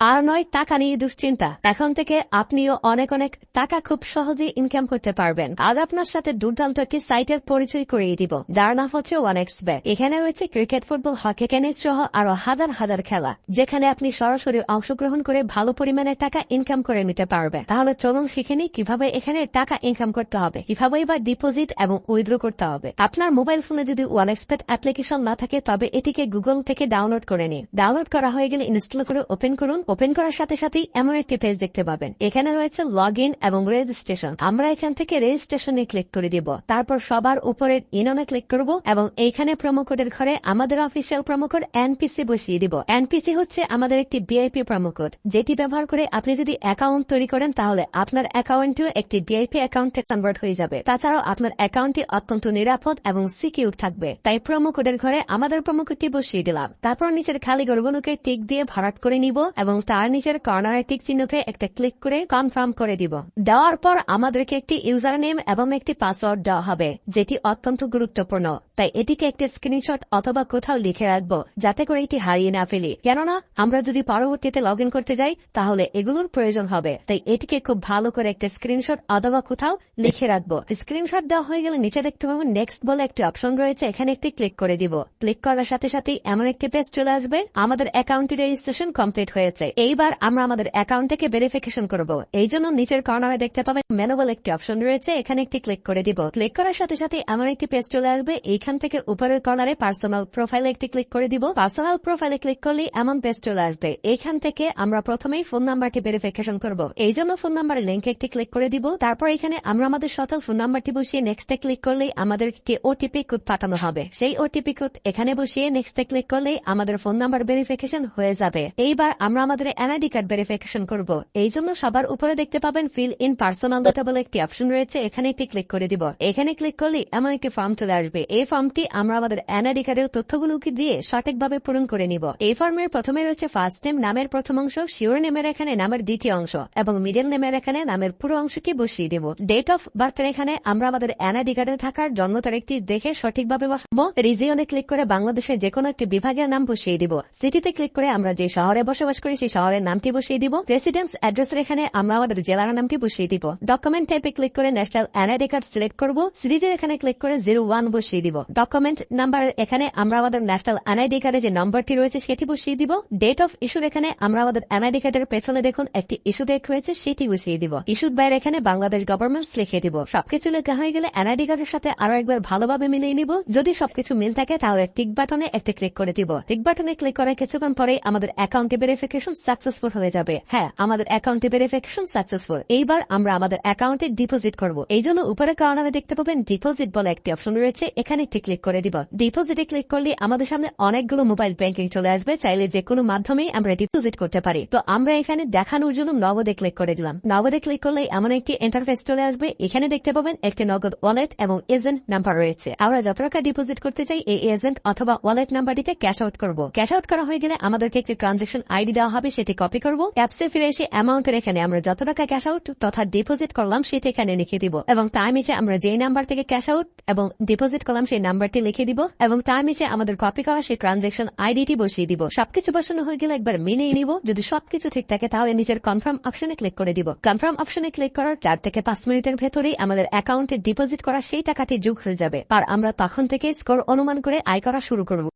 আর নয়, টাকা নিয়ে দুশ্চিন্তা। এখন থেকে আপনিও অনেক অনেক টাকা খুব সহজে ইনকাম করতে পারবেন। আজ আপনার সাথে দুর্দান্ত একটি সাইটের পরিচয় করিয়ে দিব, যার নাম হচ্ছে ওয়ান এক্স ব্যাক এখানে রয়েছে ক্রিকেট, ফুটবল, হকি, টেনিস সহ আরও হাজার হাজার খেলা, যেখানে আপনি সরাসরি অংশগ্রহণ করে ভালো পরিমাণে টাকা ইনকাম করে নিতে পারবেন। তাহলে চলুন শিখে নিই কীভাবে এখানে টাকা ইনকাম করতে হবে, কীভাবে বা ডিপোজিট এবং উইথড্র করতে হবে। আপনার মোবাইল ফোনে যদি ওয়ান এক্সপেট অ্যাপ্লিকেশন না থাকে, তবে এটিকে গুগল থেকে ডাউনলোড করে নিন। ডাউনলোড করা হয়ে গেলে ইনস্টল করে ওপেন করুন। ওপেন করার সাথে সাথেই এমন একটি পেজ দেখতে পাবেন। এখানে রয়েছে লগ ইন এবং রেজিস্ট্রেশন আমরা এখান থেকে রেজিস্ট্রেশনে ক্লিক করে দিব। তারপর সবার উপরের ইননে ক্লিক করব এবং এইখানে প্রোমো কোডের ঘরে আমাদের অফিসিয়াল প্রোমো কোড এনপিসি বসিয়ে দিব। এনপিসি হচ্ছে আমাদের একটি বিআইপি প্রোমো কোড যেটি ব্যবহার করে আপনি যদি অ্যাকাউন্ট তৈরি করেন তাহলে আপনার অ্যাকাউন্টটিও একটি বিআইপি অ্যাকাউন্টে কনভার্ট হয়ে যাবে। তাছাড়াও আপনার অ্যাকাউন্টটি অত্যন্ত নিরাপদ এবং সিকিউর থাকবে। তাই প্রোমো কোডের ঘরে আমাদের প্রোমো কোডটি বসিয়ে দিলাম। তারপর নিচের খালি গড়গুলোকে টিক দিয়ে ভরাট করে নিব এবং তার নিচের কর্নারের টিক চিহ্নতে একটা ক্লিক করে কনফার্ম করে দিব। দেওয়ার পর আমাদেরকে একটি ইউজার নেম এবং একটি পাসওয়ার্ড দেওয়া হবে, যেটি অত্যন্ত গুরুত্বপূর্ণ। তাই এটিকে একটি স্ক্রিনশট অথবা কোথাও লিখে রাখব, যাতে করে এটি হারিয়ে না ফেলি। কেননা, আমরা যদি পরবর্তীতে লগ করতে যাই, তাহলে এগুলোর প্রয়োজন হবে। তাই এটিকে খুব ভালো করে একটা স্ক্রিনশট অথবা কোথাও লিখে রাখব। স্ক্রিনশট দেওয়া হয়ে গেলে নিচে দেখতে পাবেন নেক্সট বলে একটি অপশন রয়েছে, এখানে একটি ক্লিক করে দিব। ক্লিক করার সাথে সাথে এমন একটি পেজ চলে আসবে। আমাদের অ্যাকাউন্টটি রেজিস্ট্রেশন কমপ্লিট হয়েছে। এইবার আমরা আমাদের অ্যাকাউন্ট থেকে ভেরিফিকেশন করব। এই জন্য নিচের কর্নারে দেখতে পাবেন ম্যানুয়াল একটি অপশন রয়েছে, এখানে একটি ক্লিক করে দিব। ক্লিক করার সাথে সাথে এমন একটি পেজ চলে আসবে, এইখান থেকে উপরের কর্নারে পার্সোনাল প্রোফাইলে একটি ক্লিক করে দিব। পার্সোনাল প্রোফাইলে ক্লিক করলে এমন পেজ চলে আসবে। এইখান থেকে আমরা প্রথমেই ফোন নাম্বারটি ভেরিফিকেশন করব। এই জন্য ফোন নাম্বারের লিঙ্কে একটি ক্লিক করে দিব। তারপর এখানে আমরা আমাদের সতল ফোন নাম্বারটি বসিয়ে নেক্সটে ক্লিক করলেই আমাদেরকে ওটিপি কোড পাঠানো হবে। সেই ওটিপি কোড এখানে বসিয়ে নেক্সটে ক্লিক করলে আমাদের ফোন নাম্বার ভেরিফিকেশন হয়ে যাবে। এইবার আমরা আমাদের এনআইডি কার্ড ভেরিফিকেশন করব। এই জন্য সবার উপরে দেখতে পাবেন ফিল ইন পার্সোনাল ডাটা বলে একটি অপশন রয়েছে। এখানে একটি ক্লিক করে দিব। এখানে ক্লিক করলে এমন একটি ফর্ম চলে আসবে। এই ফর্মটি আমরা আমাদের এনআইডি কার্ডের তথ্যগুলোকে দিয়ে সঠিকভাবে পূরণ করে নিব। এই ফর্মের প্রথমে রয়েছে ফার্স্ট নেম নামের প্রথম অংশ শিওর নেমের এখানে নামের দ্বিতীয় অংশ এবং মিডল নেমের এখানে নামের পুরো অংশকে বসিয়ে দেব। ডেট অফ বার্থের এখানে আমরা আমাদের এনআইডি কার্ডে থাকার জন্ম তারিখটি দেখে সঠিকভাবে বসাবো। রিজিয়নে ক্লিক করে বাংলাদেশের যে কোনো একটি বিভাগের নাম বসিয়ে দিব। সিটিতে ক্লিক করে আমরা যে শহরে বসবাস করি শহরের নামটি বসিয়ে দিব। রেসিডেন্স অ্যাড্রেসের এখানে আমরা আমাদের জেলার নামটি বসিয়ে দিব। ডকুমেন্ট টাইপে ক্লিক করে ন্যাশনাল এনআইডি কার্ড সিলেক্ট করব সিরিজের এখানে ক্লিক করে জিরো ওয়ান বসিয়ে দিব। ডকুমেন্ট নাম্বার এখানে আমরা আমাদের ন্যাশনাল এনআইডি কার্ডে যে নম্বরটি রয়েছে সেটি বসিয়ে দিব। ডেট অফ ইস্যুর এখানে আমরা আমাদের এনআইডি কার্ডের পেছনে দেখুন, একটি ইস্যু ডেট রয়েছে, সেটি বসিয়ে দিব। ইস্যুর বাইরে এখানে বাংলাদেশ গভর্নমেন্ট লিখে দিব। সবকিছু লেখা হয়ে গেলে এনআইডি কার্ডের সাথে আরও একবার ভালোভাবে মিলিয়ে নিব। যদি সবকিছু মিল থাকে, তাহলে টিক বাটনে একটি ক্লিক করে দিব। টিক বাটনে ক্লিক করার কিছুক্ষণ পরে আমাদের অ্যাকাউন্টে ভেরিফিকেশন সাকসেসফুল হয়ে যাবে। হ্যাঁ আমাদের অ্যাকাউন্টে ভেরিফিকেশন সাকসেসফুল এইবার আমরা আমাদের অ্যাকাউন্টে ডিপোজিট করব। এই জন্য উপরে কারণে দেখতে পাবেন ডিপোজিট বলে একটি অপশন রয়েছে। এখানে একটি ক্লিক করে দিব। ডিপোজিটে ক্লিক করলে আমাদের সামনে অনেকগুলো মোবাইল ব্যাংকিং চলে আসবে। চাইলে যে কোনো মাধ্যমেই আমরা ডিপোজিট করতে পারি। তো আমরা এখানে দেখানোর জন্য নগদে ক্লিক করে দিলাম। নগদে ক্লিক করলে এমন একটি ইন্টারফেস চলে আসবে। এখানে দেখতে পাবেন একটি নগদ ওয়ালেট এবং এজেন্ট নাম্বার রয়েছে। আমরা যত টাকা ডিপোজিট করতে চাই, এই এজেন্ট অথবা ওয়ালেট নাম্বারটিতে ক্যাশ আউট করব। ক্যাশ আউট করা হয়ে গেলে আমাদেরকে একটি ট্রানজেকশন আইডি দেওয়া হবে সেটি কপি করব? অ্যাপসে ফিরে এসে অ্যামাউন্টের এখানে আমরা যত টাকা ক্যাশ আউট তথা ডিপোজিট করলাম সেটি এখানে লিখে দিব। এবং তার নিচে আমরা যেই নাম্বার থেকে ক্যাশ আউট এবং ডিপোজিট করলাম সেই নাম্বারটি লিখে দিব। এবং তার নিচে আমাদের কপি করা সেই ট্রানজেকশন আইডিটি বসিয়ে দিব। সবকিছু বসানো হয়ে গেলে একবার মিলিয়ে নিব। যদি সবকিছু ঠিক থাকে তাহলে নিজের কনফার্ম অপশনে ক্লিক করে দিব। কনফার্ম অপশনে ক্লিক করার চার থেকে পাঁচ মিনিটের ভেতরেই আমাদের অ্যাকাউন্টে ডিপোজিট করা সেই টাকাটি যোগ হয়ে যাবে। আর আমরা তখন থেকে স্কোর অনুমান করে আয় করা শুরু করব।